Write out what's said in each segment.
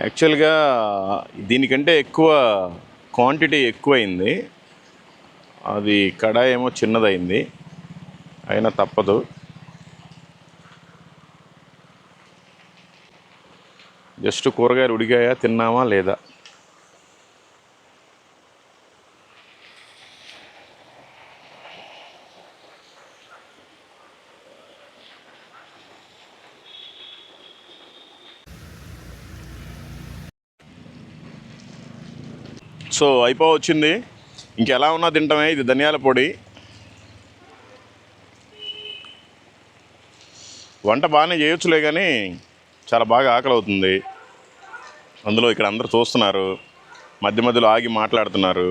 యాక్చువల్గా దీనికంటే ఎక్కువ క్వాంటిటీ ఎక్కువైంది. అది కడాయి ఏమో చిన్నదైంది. అయినా తప్పదు. జస్ట్ కూరగాయలు ఉడికాయా తిన్నామా లేదా? సో అయిపోవచ్చింది. ఇంకెలా ఉన్నా తింటమే ఇది ధనియాల పొడి. వంట బాగానే చేయొచ్చులే కానీ చాలా బాగా ఆకలి అవుతుంది అందులో ఇక్కడ అందరూ చూస్తున్నారు మధ్య మధ్యలో ఆగి మాట్లాడుతున్నారు.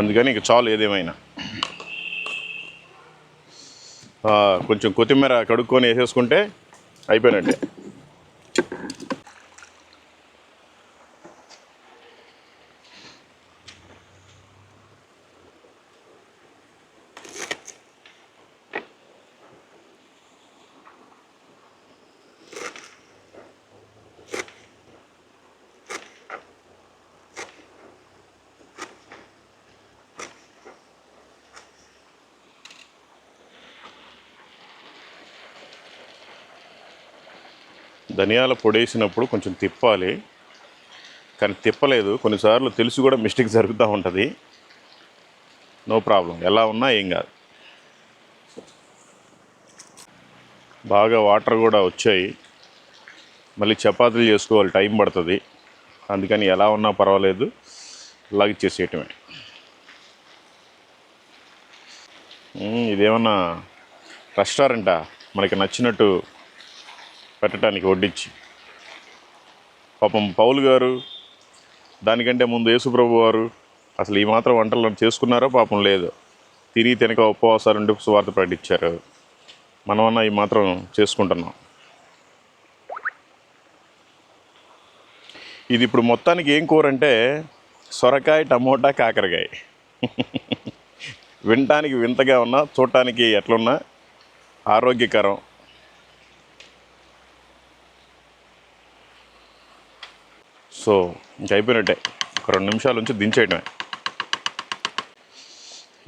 అందుకని ఇక చాలు ఏదేమైనా. కొంచెం కొత్తిమీర కడుక్కొని వేసేసుకుంటే అయిపోయినట్టే. ధనియాల పొడి వేసినప్పుడు కొంచెం తిప్పాలి. కానీ తిప్పలేదు. కొన్నిసార్లు తెలిసి కూడా మిస్టేక్ జరుగుతూ ఉంటుంది. No problem. ఎలా ఉన్నా ఏం కాదు. బాగా వాటర్ కూడా వచ్చాయి. మళ్ళీ చపాతీలు చేసుకోవాలి. టైం పడుతుంది. అందుకని ఎలా ఉన్నా పర్వాలేదు. ఇలాగ చేసేయటమే. ఇదేమన్నా రెస్టారెంటా? మనకి నచ్చినట్టు పెట్టడానికి వడ్డించి పాపం పౌలు గారు దానికంటే ముందు యేసుప్రభు వారు అసలు ఈ మాత్రం వంటలు చేసుకున్నారో పాపం లేదు. తిరిగి తినక ఉపవాసాలు ఉంటే సువార్త ప్రకటించారు. మనమన్నా ఈ మాత్రం చేసుకుంటున్నాం. ఇది ఇప్పుడు మొత్తానికి ఏం కూర అంటే సొరకాయ టమోటా కాకరకాయ. వినటానికి వింతగా ఉన్నా చూడటానికి ఎట్లున్నా ఆరోగ్యకరం. సో ఇంక అయిపోయినట్టే. ఒక రెండు నిమిషాల నుంచి దించేయటమే.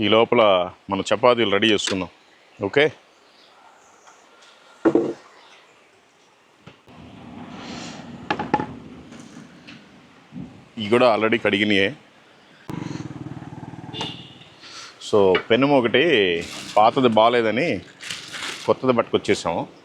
ఈ లోపల మన చపాతీలు రెడీ చేసుకుందాం ఓకే? ఇవి కూడా ఆల్రెడీ కడిగినాయే. సో పెన్ను ఒకటి పాతది బాగాలేదని కొత్తది పట్టుకొచ్చేసాము.